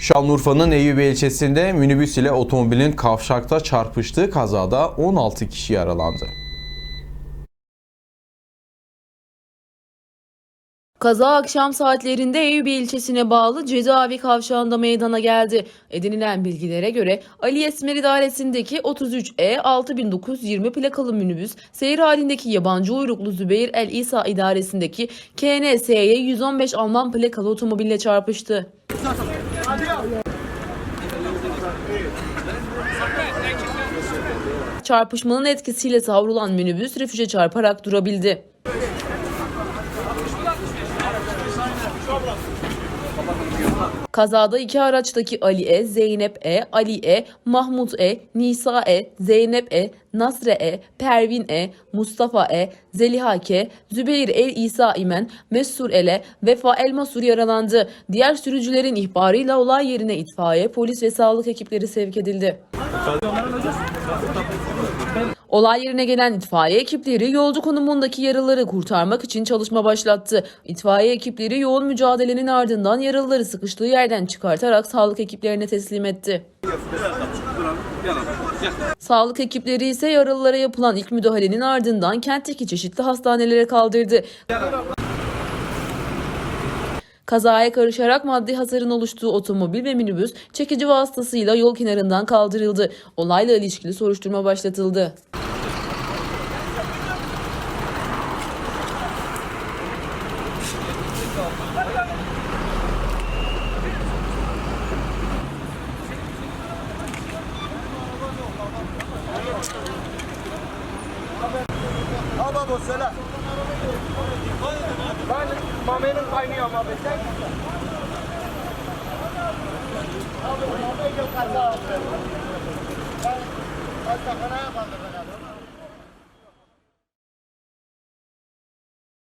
Şanlıurfa'nın Eyüp ilçesinde minibüs ile otomobilin kavşakta çarpıştığı kazada 16 kişi yaralandı. Kaza akşam saatlerinde Eyüp ilçesine bağlı Cezaevi kavşağında meydana geldi. Edinilen bilgilere göre Ali Esmer idaresindeki 33E 6920 plakalı minibüs, seyir halindeki yabancı uyruklu Zübeyir El İsa idaresindeki KNS'ye 115 Alman plakalı otomobille çarpıştı. Çarpışmanın etkisiyle savrulan minibüs refüje çarparak durabildi. Kazada iki araçtaki Ali E, Zeynep E, Ali E, Mahmut E, Nisa E, Zeynep E, Nasre E, Pervin E, Mustafa E, Zeliha K, Zübeyir El İsa İmen, Mesur Ele, Vefa El Masur yaralandı. Diğer sürücülerin ihbarıyla olay yerine itfaiye, polis ve sağlık ekipleri sevk edildi. Olay yerine gelen itfaiye ekipleri yolcu konumundaki yaralıları kurtarmak için çalışma başlattı. İtfaiye ekipleri yoğun mücadelenin ardından yaralıları sıkıştığı yerden çıkartarak sağlık ekiplerine teslim etti. Sağlık ekipleri ise yaralılara yapılan ilk müdahalenin ardından kentteki çeşitli hastanelere kaldırdı. Kazaya karışarak maddi hasarın oluştuğu otomobil ve minibüs çekici vasıtasıyla yol kenarından kaldırıldı. Olayla ilişkili soruşturma başlatıldı. Baba söyle. Ben mamenin kaynıyor abi. Sen Abi, mame yok kaza. Ben hastahaneye kaldırdım.